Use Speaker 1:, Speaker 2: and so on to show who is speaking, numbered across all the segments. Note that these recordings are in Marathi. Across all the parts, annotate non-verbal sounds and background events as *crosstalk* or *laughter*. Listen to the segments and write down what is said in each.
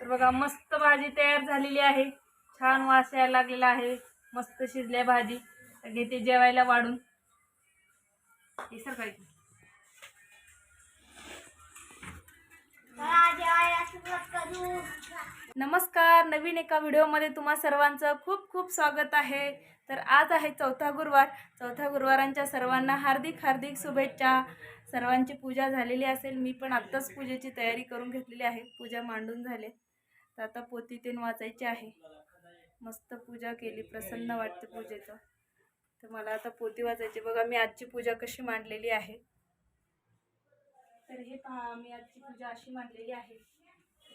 Speaker 1: तर बघा मस्त भाजी तयार झालेली आहे. छान वास यायला लागलेला आहे. मस्त शिजल्या भाजी. घेते जेवायला वाढून. हे सर काय? नमस्कार. नवीन एका व्हिडिओमध्ये तुम्हा सर्वांचं खूप खूप स्वागत आहे. तर आज आहे चौथा गुरुवार. चौथ्या गुरुवारांच्या सर्वांना हार्दिक हार्दिक शुभेच्छा. सर्वांची पूजा झालेली असेल. मी पण आत्ताच पूजेची तयारी करून घेतलेली आहे. पूजा मांडून झाले. तर आता पोती तेन वाचायची आहे. मस्त पूजा केली प्रसन्न वाटते पूजेचं. तर मला आता पोती वाचायची. बघा मी आजची पूजा कशी मांडलेली आहे. तर हे पहा मी आजची पूजा अशी मांडलेली आहे.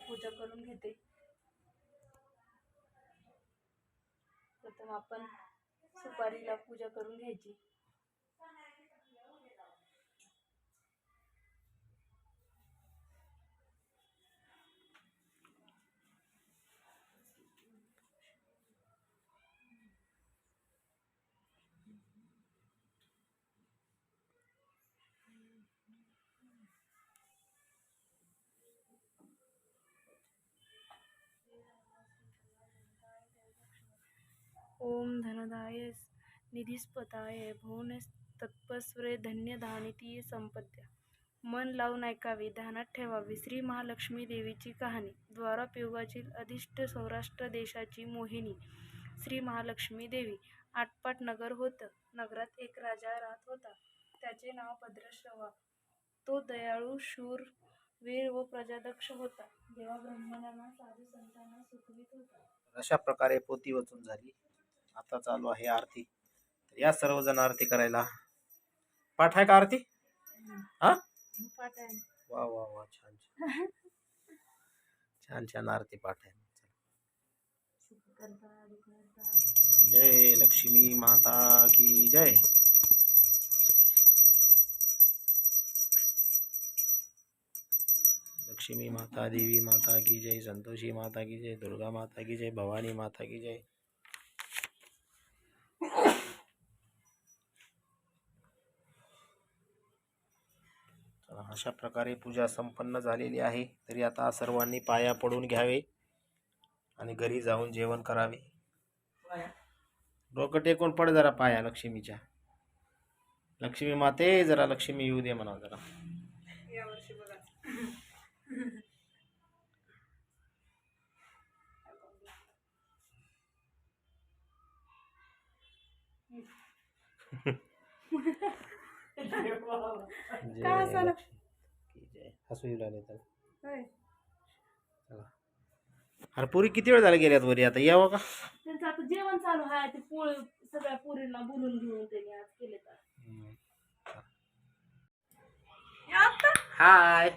Speaker 1: पूजा करून घेते. प्रथम आपण सुपारीला पूजा करून घ्यायची. ओम धनदाय निधीस्पताय भुवनेस तत्पस्वरे धन्यधानिती संपद्या मन लावून ऐकावी ध्यानात ठेवावी श्री महालक्ष्मी देवीची कहाणी द्वारापयुगातील अधिष्ठ सौराष्ट्र देशाची मोहिनी श्री महालक्ष्मी देवी आटपाट नगर होतं नगरात एक राजा राहत होता त्याचे नाव भद्रश्रवा। तो दयाळू शूर वीर व प्रजादक्ष होता देवा ब्रह्मणांना साधू संतांना सुखवित होता।
Speaker 2: अशा प्रकारे पोती वचून झाली. आता चालू आहे आरती. तर या सर्वजण आरती करायला. पाठ आहे का आरती? हा? वा वा वा छान छान. छान छान आरती पाठ आहे. जय लक्ष्मी माता की जय. लक्ष्मी माता देवी माता की जय संतोषी माता की जय दुर्गा माता की जय भवानी माता की जय. अशा प्रकारे पूजा संपन्न झालेली आहे. तरी आता सर्वांनी पाया पडून घ्यावे आणि घरी जाऊन जेवण करावे. डोकं टेकून पड जरा पाया लक्ष्मीच्या. लक्ष्मी माते जरा लक्ष्मी येऊ दे म्हणा जरा. *laughs*
Speaker 1: यावर्षी
Speaker 2: हसू येऊ लागले त्याला.
Speaker 1: होय.
Speaker 2: चला. अरे पुरी किती वेळ झाला गेल्यात वरी आता? यावं का?
Speaker 1: त्यांचं आता जेवण चालू आहे ते पोळ सगळ्या पोरींना बोलून घेऊन त्यांनी आज केले तर. आता
Speaker 2: हाय.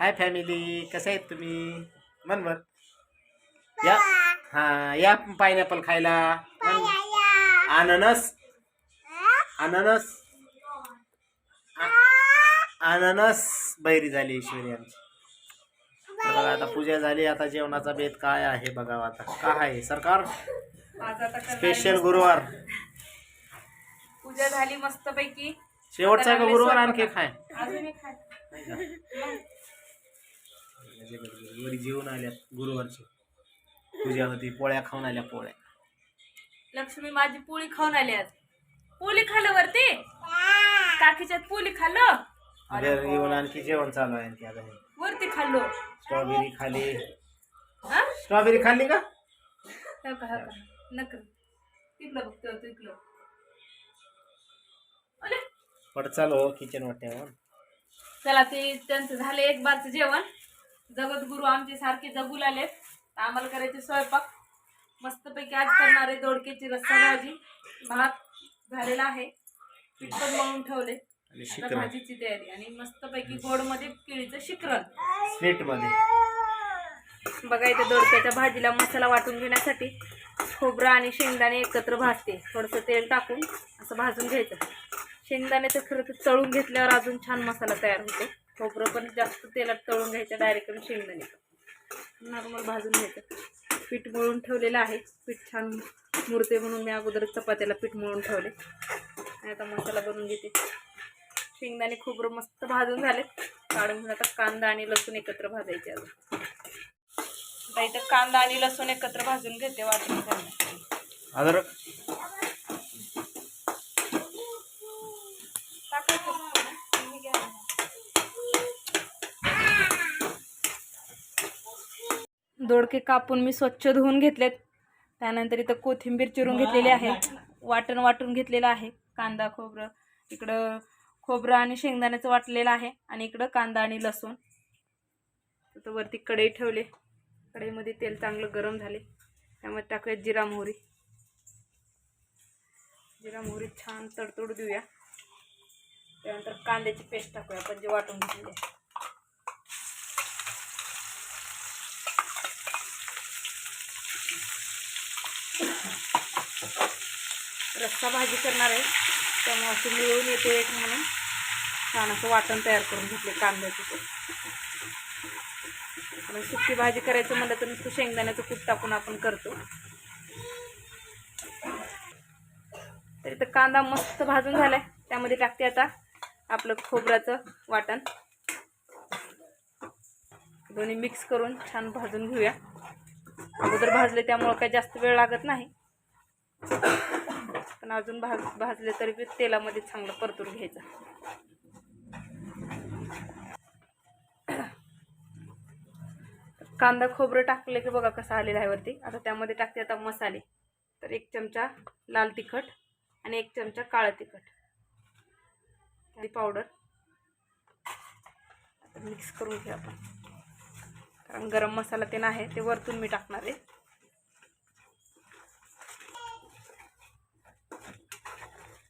Speaker 2: हाय फॅमिली कसं आहेत तुम्ही? मनभर या हा या पायनॅपल खायला. मन- अननस. अननस. अननस बैरी झाली ईश्वरी आमची. तर बघा आता पूजा झाली आता जेवणाचा बेत काय आहे बघा आता काय आहे? सरकार
Speaker 1: आज आता करणारी
Speaker 2: स्पेशल गुरुवार.
Speaker 1: पूजा झाली मस्त पैकी
Speaker 2: शेवटचा आहे का गुरुवार आणखी खाय
Speaker 1: अजून एक खाय
Speaker 2: वरी जेवून आल्यात गुरुवारची. पूजा होती पोळ्या खाऊन आल्या पोळ्या.
Speaker 1: लक्ष्मी माझी पोळी खाऊन आली आज. पोळी खाल्लं वरती? काकीच्यात पोळी खाल्लं?
Speaker 2: घरी येऊन आणखी जेवण चालू आहे आणखी आता हे.
Speaker 1: वरती खाल्लो.
Speaker 2: स्ट्रॉबेरी खाली.
Speaker 1: हा?
Speaker 2: स्ट्रॉबेरी खाल्ली का?
Speaker 1: हो का हो का? नक इकडं बघतो तू इकडं अरे.
Speaker 2: पट चालू हो किचन वाट्यावर
Speaker 1: चला ते त्यांचं झालं एक बारचं जेवण. जगद्गुरु आमचे सारखे जगूल आलेत तर आम्हाला करायचे स्वयंपाक. मस्तपैकी आज करणारे दोडक्याची रस्सा भाजी. भात झालेला आहे. पीठ पण मळून ठेवले
Speaker 2: आणि
Speaker 1: आता
Speaker 2: शिकरण
Speaker 1: भाजीची तयारी आणि मस्तपैकी गोडमध्ये केळीचं शिकरण
Speaker 2: स्वीटमध्ये
Speaker 1: बघा इथे दोडक्याच्या भाजीला मसाला वाटून घेण्यासाठी खोबरं आणि शेंगदाणे एकत्र भाजते. थोडंसं तेल टाकून असं भाजून घ्यायचं. शेंगदाणे तर खरं तर तळून घेतल्यावर अजून छान मसाला तयार होतो. खोबरं पण जास्त तेलात तळून घ्यायचं डायरेक्ट शेंगदाणे नॉर्मल भाजून घ्यायचं. पीठ मळून ठेवलेलं आहे. पीठ छान मुरते म्हणून मी अगोदर चपात्याला पीठ मळून ठेवले. आणि आता मसाला बनवून घेते. शेंगदाणे खोबरं मस्त भाजून झाले. काढून घेऊन आता कांदा आणि लसूण एकत्र भाजायचे अजून. आता इथं कांदा आणि लसूण एकत्र भाजून घेते वाटून
Speaker 2: अदरक.
Speaker 1: दोडके कापून मी स्वच्छ धुवून घेतलेत. त्यानंतर इथं कोथिंबीर चिरून घेतलेली आहे. वाटण वाटून घेतलेलं आहे. कांदा खोबरं. इकडं खोबरं आणि शेंगदाण्याचं वाटलेलं आहे. आणि इकडं कांदा आणि लसूण. तर वरती कढई ठेवले. कढईमध्ये तेल चांगलं गरम झाले. त्यामध्ये टाकूयात जिरा मोहरी. जिरा मोहरी छान तडतोड देऊया. त्यानंतर कांद्याची पेस्ट टाकूया. आपण जे वाटून घेतलेली रस्सा भाजी करणार आहे. त्यामुळे अशी मिळून येते एक म्हणून. छान असं वाटण तयार करून घेतले कांद्याचं ते सुकी भाजी करायचं म्हणलं तर नुसतं शेंगदाण्याचं कूट टाकून आपण करतो. तर इथं कांदा मस्त भाजून झालाय. त्यामध्ये टाकते आता आपलं खोबऱ्याचं वाटण. दोन्ही मिक्स करून छान भाजून घेऊया. अगोदर भाजले त्यामुळं काही जास्त वेळ लागत नाही. पण अजून भाज भाजले तरी बी तेलामध्ये चांगलं परतून घ्यायचं. कांदा खोबरं टाकले की बघा कसं आलेलं आहे वरती. आता त्यामध्ये टाकते आता मसाले. तर एक चमचा लाल तिखट आणि एक चमचा काळं तिखट. आणि पावडर. मिक्स करून घ्या आपण. कारण गरम मसाला ते नाही ते वरतून मी टाकणार आहे.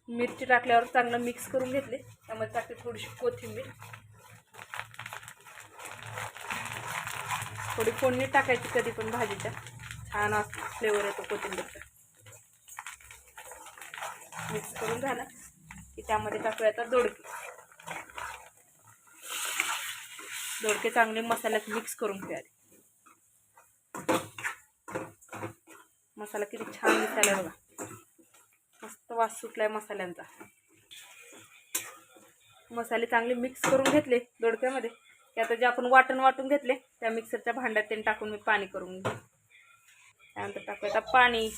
Speaker 1: मिरची टाकल्यावर चांगलं मिक्स करून घेतले. त्यामध्ये टाकते थोडीशी कोथिंबीर. थोडी फोडणी टाकायची कधी पण भाजीच्या. छान फ्लेवर येतो कोथिंबीरचा. मिक्स करून झाला की त्यामध्ये टाकूया आता दोडके. दोडके चांगले मसाल्यात मिक्स करून घेऊया मसाला किती छान दिसायला बघा. मस्त वास सुटलाय मसाल्यांचा. मसाले चांगले मिक्स करून घेतले दोडक्यामध्ये ते आता जे आपण वाटण वाटून घेतले त्या मिक्सरच्या भांड्यात त्यांनी टाकून मी पाणी करून घेऊ त्यानंतर टाकू आता पाणी.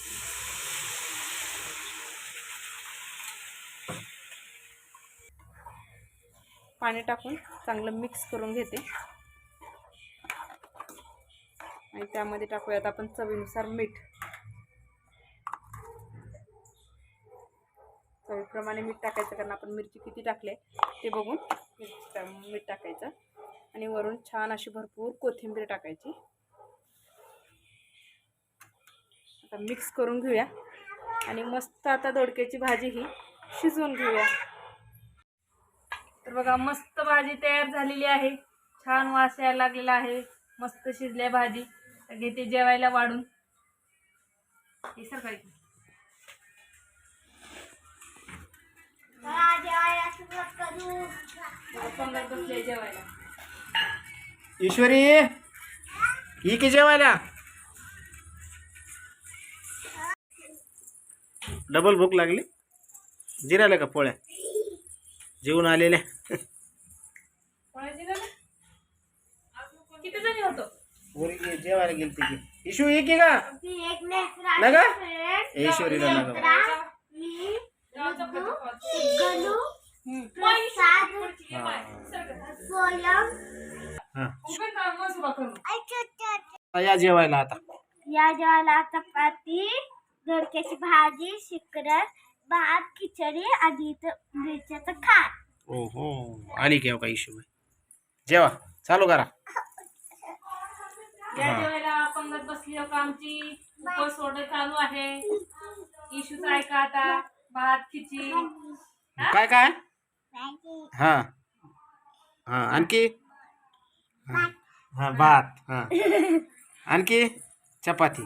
Speaker 1: पाणी टाकून चांगलं मिक्स करून घेते. आणि त्यामध्ये टाकूयात आपण चवीनुसार मीठ. चवीप्रमाणे मीठ टाकायचं कारण आपण मिरची किती टाकले ते बघून मिरची मीठ टाकायचं. आणि वरून छान अशी भरपूर कोथिंबीर टाकायची. आता मिक्स करून घेऊया. आणि मस्त आता दोडक्याची भाजी ही शिजवून घेऊया. तर बघा मस्त भाजी तयार झालेली आहे. छान वास यायला लागलेला आहे. मस्त शिजल्या भाजी. घेते जेवायला वाढून. हे सर
Speaker 2: ईश्वरी ही की जेवायला डबल भूक लागली। जिरायला का पोळ्या। जेवून आलेल्या
Speaker 1: कोणाची झालं? किती जणी होतो?
Speaker 2: वर ये, जेवायला गेलती की इशू ये की का ना का ईश्वरीला ना या जेवायला आता?
Speaker 3: या जेवायला चपाती दोडक्याची भाजी शिकरण भात खिचडी आणि इथं मिरच्याचं खाट
Speaker 2: ओ हो आली की हो का जेवा चालू करा.
Speaker 1: या जेवायला पंगत बसली हो आमची. उपवास चालू आहे. इशूच ऐका आता? भात खिची
Speaker 2: काय काय? हा. हा आणखी? हा भात. हा. *laughs* आणखी चपाती.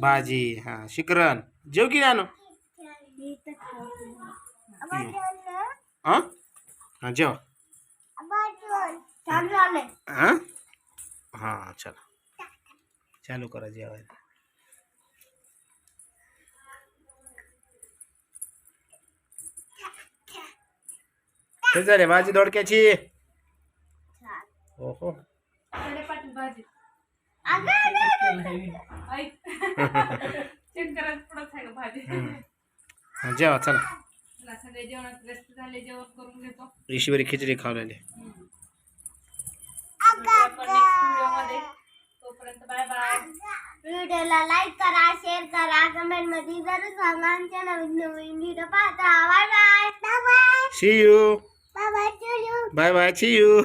Speaker 2: भाजी हा शिकरण. जेव की आणू हा? हा जेव. हा? हा चला. चालू करा जेवायला. झाले भाजी दोडक्याची. ओहो. जेवा चला. ईश्वरी खिचडी खावलेली
Speaker 3: व्हिडिओला लाइक करा शेयर करा कमेंट मध्ये ज़रूर सांगा. आमच्या नवीन नवीन व्हिडिओ पाहता. Bye bye bye bye
Speaker 2: see you
Speaker 3: bye bye see you
Speaker 2: bye bye see you